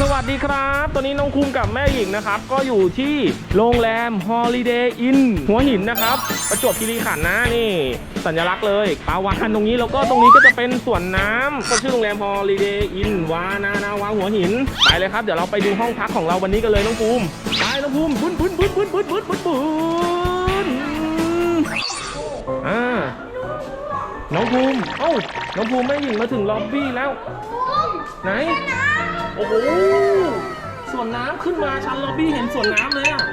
สวัสดีครับ ตอนนี้น้องคุมกับแม่หญิงนะครับ ก็อยู่ที่โรงแรม Holiday Inn หัวหินนะครับ ประจวบคีรีขันธ์นะนี่ สัญลักษณ์เลยปลาวานตรงนี้แล้วก็ตรงนี้ก็จะเป็นสวนน้ำก็ชื่อโรงแรม Holiday Inn วานานาวาหัวหิน ไปเลยครับ เดี๋ยวเราไปดูห้องพักของเราวันนี้กันเลยน้องภูมิไปน้องภูมิบุ้นบุ้นบุ้นบุ้นบุ้นบุ้นบุ้นบุ้นอ่าน้องภูมิเอ้าน้องภูมิแม่หญิงมาถึงล็อบบี้แล้ว ไหนโอ้โหส่วนน้ำขึ้นมาชั้นล็อบบี้เห็นส่วนน้ำเลยอะ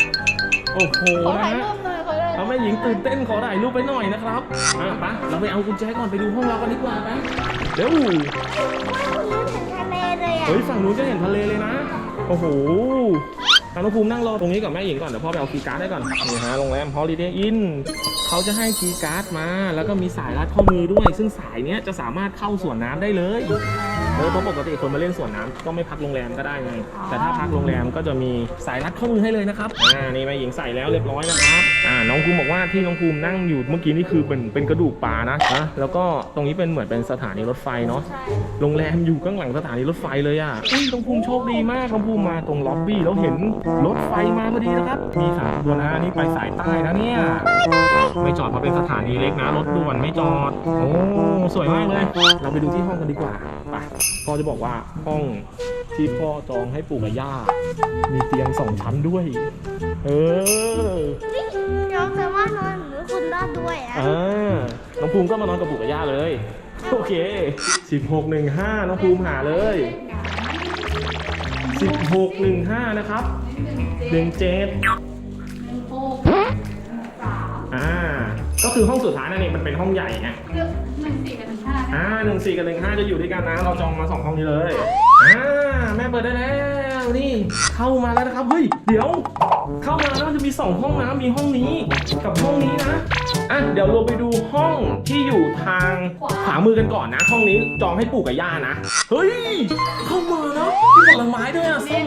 โอ้โหขอนะถ่ายฮะรูปหน่อยขอถ่ายเอาแม่หญิงตื่นเต้นขอถ่ายรูปไปหน่อยนะครับ อะไปะเราไปเอากุญแจก่อนไปดูห้องเรากันดีกว่าไปเร็วถึงทะเลเลยอะเฮ้ยฝั่งนู้นจะเห็นทะเลเลยนะ โอ้โหทางน้องภูมินั่งรอตรงนี้กับแม่หญิงก่อนเดี๋ยวพ่อไปเอาคีย์การ์ดได้ก่อนนี่ฮะโรงแรม Holiday Inn เขาจะให้คีย์การ์ดมา แล้วก็มีสายรัดข้อมือด้วย ซึ่งสายเนี้ยจะสามารถเข้าสวนน้ำได้เลย เออเพราะปกติคนมาเล่นสวนน้ำก็ไม่พักโรงแรมก็ได้ไง แต่ถ้าพักโรงแรมก็จะมีสายรัดข้อมือให้เลยนะครับ อ่า นี่แม่หญิงใส่แล้วเรียบร้อยนะครับ อ่า น้องภูมิบอกว่าที่น้องภูมินั่งอยู่เมื่อกี้นี่คือเป็นเป็นกระดูกปลานะนะ แล้วก็ตรงนี้เป็นเหมือนเป็นสถานีรถไฟเนาะใช่โรงแรมอยู่ข้างหลังสถานีรถไฟเลยอะอุ้ยน้องภูมิโชคดีมากน้องภูมิมาตรงล็อบบี้แล้วเห็นรถไฟมาพอดีนะครับ มีสามขบวนนะอันนี่ไปสายใต้นะเนี่ย ไม่จอดเพราะเป็นสถานีเล็กนะ รถด่วนไม่จอด โอ้ สวยมากเลย เราไปดูที่ห้องกันดีกว่า ไปพ่อจะบอกว่าห้องที่พ่อจองให้ปู่กับย่า มีเตียงสองชั้นด้วย เออน้องสามารถนอนหรือคุณได้ด้วยอะอ่าน้องภูมิก็มานอนกับปู่กับย่าเลย โอเค1615น้องภูมิหาเลย1615นะครับ17อ่า ก็คือห้องสุดท้ายนั่นเองมันเป็นห้องใหญ่ไงหนึ่งสี่กับหนึ่งห้า อ่าหนึ่งสี่กับหนึ่งห้าจะอยู่ด้วยกันนะ เราจองมาสองห้องนี้เลยอ่าแม่เปิดได้แล้วนี่ เข้ามาแล้วนะครับเฮ้ยเดี๋ยว เข้ามาแล้วมันจะมีสองห้องนะมีห้องนี้กับห้องนี้นะอะเดี๋ยวเราไปดูห้องที่อยู่ทางขวามือกันก่อนนะ ห้องนี้จองให้ปู่กับย่านะเฮ้ยเข้ามาแล้วมีผลไม้ด้วยอะส้ม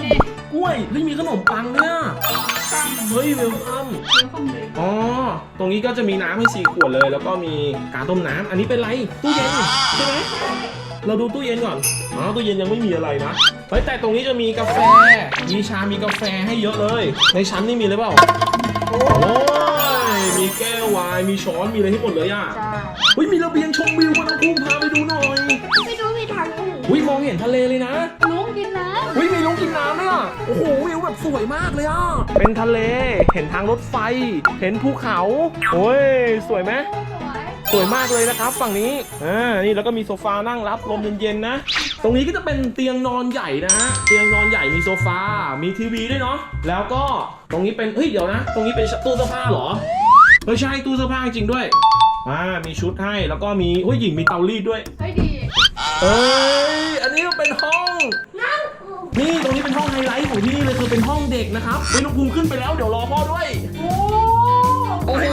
กล้วยเฮ้ยมีขนมปังด้วยอะเฮ้ยเวลคัมเรื่องของเด็กอ๋อตรงนี้ก็จะมีน้ำให้สี่ขวดเลย แล้วก็มีกาต้มน้ำอันนี้เป็นไรตู้เย็นใช่ไหมเราดูตู้เย็นก่อนอ๋อตู้เย็นยังไม่มีอะไรนะเฮ้ยแต่ตรงนี้จะมีกาแฟ มีชา มีกาแฟให้เยอะเลย ในชั้นนี่มีเลยเปล่าโอ้ยมีแก้ววาย มีช้อน มีอะไรให้หมดเลยอะใช่เฮ้ยมีระเบียงชมวิวมาน้องภูมิพาไปดูหน่อยไม่รู้มีทางอื่นอุ้ยมองเห็นทะเลเลยนะลุง กินน้อุ้ยมีลงกินน้ำด้วยอะโอ้โหวิวแบบสวยมากเลยอะเป็นทะเลเห็นทางรถไฟ เห็นภูเขาโอ้ยสวยไหมำสวยสวยมากเลยนะครับฝั่งนี้อ่านี่แล้วก็มีโซฟานั่งรับลมเย็นๆนะ ตรงนี้ก็จะเป็นเตียงนอนใหญ่นะฮะเตียงนอนใหญ่มีโซฟา มีทีวีด้วยเนาะแล้วก็ตรงนี้เป็นเฮ้ยเดี๋ยวนะ ตรงนี้เป็นตู้เสื้อผ้าเหรอเฮ้ยใช่ตู้เสื้อผ้าจริงด้วยอ่ามีชุดให้แล้วก็มีเฮ้ยหญิงมีเตารีดด้วย เฮ้ยดี เอ้ย อันนี้ก็เป็นห้อง นี่ตรงนี้เป็นห้องไฮไลท์ของที่นี่เลยคือเป็นห้องเด็กนะครับเฮ้ยน้องภูมิขึ้นไปแล้วเดี๋ยวรอพ่อด้วย โอ้โอ้โห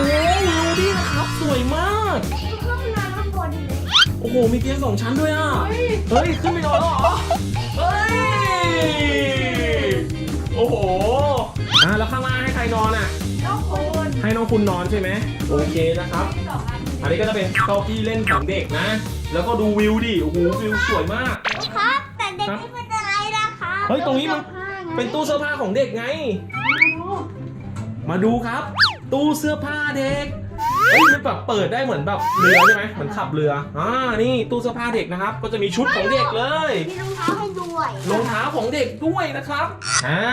วิวดีนะครับ สวยมากขึ้นมาข้างบนเลยโอ้โห มีเตียงสองชั้นด้วยอะเฮ้ยเฮ้ย ขึ้นไปนอนแล้วเหรอ เฮ้ย โอ้โห อะแล้วข้างล่างให้ใครนอนอะต้องโคนให้น้องคุณนอนใช่ไหม โอเคนะครับ สองอันอันนี้ก็จะเป็นเก้าอี้เล่นของเด็กนะ แล้วก็ดูวิวดิ โอ้โห วิวสวยมาก ครับแต่เด็กไม่เป็นอะไรนะคะ เฮ้ยตรงนี้มันเป็นตู้เสื้อผ้าของเด็กไง มาดูครับ ตู้เสื้อผ้าเด็กเฮ้ยมันแบบเปิดได้เหมือนแบบเรือใช่ไหมเหมือนขับเรืออ่านี่ตู้เสื้อผ้าเด็กนะครับ ก็จะมีชุดของเด็กเลยมีรองเท้าให้ด้วยรองเท้าของเด็กด้วยนะครับอ่า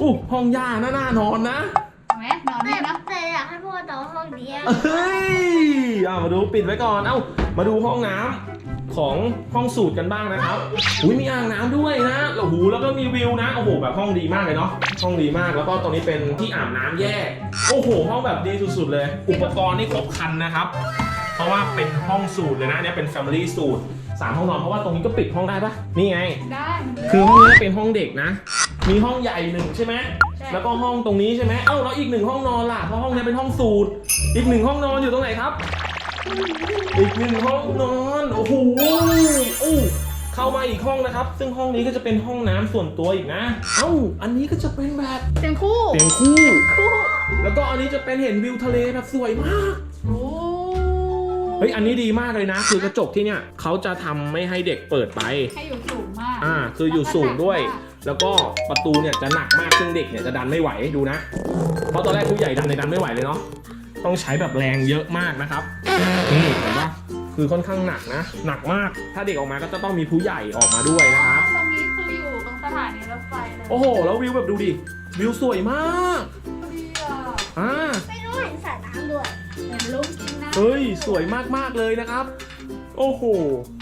อู้ห้องย่าน่าน่านอนนะแม่นอนแต่นี่นะแต่อยากให้พ่อนอนห้องเดียวเฮ้ยเอามาดูปิดไว้ก่อนเอ้ามาดูห้องน้ำ ของห้องสูตรกันบ้างนะครับอุ้ยมีอ่างน้ำด้วยนะโอ้โหแล้วก็มีวิวนะโอ้โหแบบห้องดีมากเลยเนาะห้องดีมากแล้วก็ตรงนี้เป็นที่อาบน้ำแยก โอ้โห ห้องแบบดีสุดๆเลย อุปกรณ์นี่ครบครันนะครับ เพราะว่าเป็นห้องสูตรเลยนะเนี่ยเป็น Family สูตรสามห้องนอนเพราะว่าตรงนี้ก็ปิดห้องได้ปะนี่ไง ได้มันคือห้องนี้เป็นห้องเด็กนะ มีห้องใหญ่หนึ่งใช่ไหมแล้วก็ห้องตรงนี้ใช่ไหมเอ้าแล้วอีกหนึ่งห้องนอนล่ะเพราะห้องนี้เป็นห้องสูตร อีกหนึ่งห้องนอนอยู่ตรงไหนครับ อีกหนึ่งห้องนอนโอ้โหอู้เข้ามาอีกห้องนะครับ ซึ่งห้องนี้ก็จะเป็นห้องน้ำส่วนตัวอีกนะ เอ้า อันนี้ก็จะเป็นแบบเตียงคู่เตียงคู่ คู่แล้วก็อันนี้จะเป็นเห็นวิวทะเลแบบสวยมาก โอ้เฮ้ย อันนี้ดีมากเลยนะ คือกระจกที่เนี่ยเขาจะทำไม่ให้เด็กเปิดไป ให้อยู่สูงมากออ่า คืออยู่สูงด้วย แล้วก็ประตูเนี่ยจะหนักมาก ซึ่งเด็กเนี่ยจะดันไม่ไหว ดูนะ เพราะตอนแรกผู้ใหญ่ดันในยดันไม่ไหวเลยเนาะ ต้องใช้แบบแรงเยอะมากนะครับ นี่เห็นปะคือค่อนข้างหนักนะ หนักมาก ถ้าเด็กออกมาก็จะต้องมีผู้ใหญ่ออกมาด้วยนะครับ ตรงนี้คืออยู่ตรงสถานีรถไฟเลยโอ้โห แล้ววิวแบบดูดิ วิวสวยมากดีอะอ่าไม่รู้เห็นสระน้ำด้วยเห็นลูกกินนะเฮ้ย สวยมากๆเลยนะครับ โอ้โห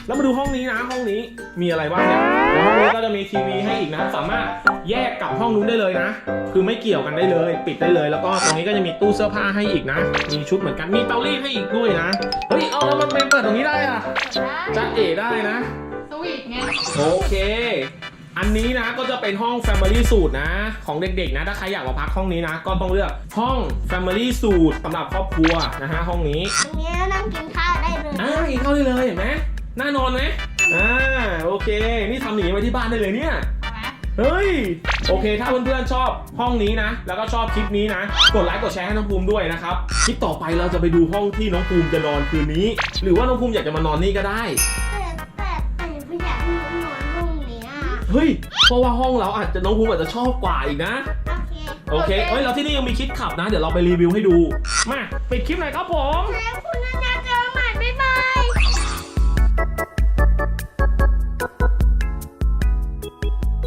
แล้วมาดูห้องนี้นะ ห้องนี้มีอะไรบ้างเนี่ยแล้วห้องนี้ก็จะมีทีวีให้อีกนะ สามารถ แยกกับห้องนู้นได้เลยนะ คือไม่เกี่ยวกันได้เลย ปิดได้เลย แล้วก็ตรงนี้ก็จะมีตู้เสื้อผ้าให้อีกนะ มีชุดเหมือนกัน มีเตารีดให้อีกด้วยนะ เฮ้ย เอาแล้วมันเป็นเปิดตรงนี้ได้อะเปิดได้จ้าเอ๋ได้นะ สวีทไง โอเค อันนี้นะก็จะเป็นห้อง Family Suite นะ ของเด็กๆนะ ถ้าใครอยากมาพักห้องนี้นะ ก็ต้องเลือกห้อง Family Suite สำหรับครอบครัวนะฮะห้องนี้ตรงนี้นั่งกินข้าวได้เลยอ่ากินข้าวได้เลยเห็นไหมน่านอนไหมอ่าโอเค นี่ทำอย่างนี้ไว้ที่บ้านได้เลยเนี่ย เอาไหมเฮ้ย โอเค ถ้าเพื่อนๆชอบห้องนี้นะ แล้วก็ชอบคลิปนี้นะ กดไลค์กดแชร์ให้น้องภูมิด้วยนะครับ คลิปต่อไปเราจะไปดูห้องที่น้องภูมิจะนอนคืนนี้ หรือว่าน้องภูมิอยากจะมานอนนี่ก็ได้ แต่แต่แต่ไม่อยากให้นอนห้องเนี้ยเฮ้ย เพราะว่าห้องเราอาจจะน้องภูมิอาจจะชอบกว่าอีกนะ โอเคโอเค เฮ้ย เราที่นี่ยังมีคลิปขับนะ เดี๋ยวเราไปรีวิวให้ดู มา ปิดคลิปหน่อยครับผม แล้วคุณน่าจะ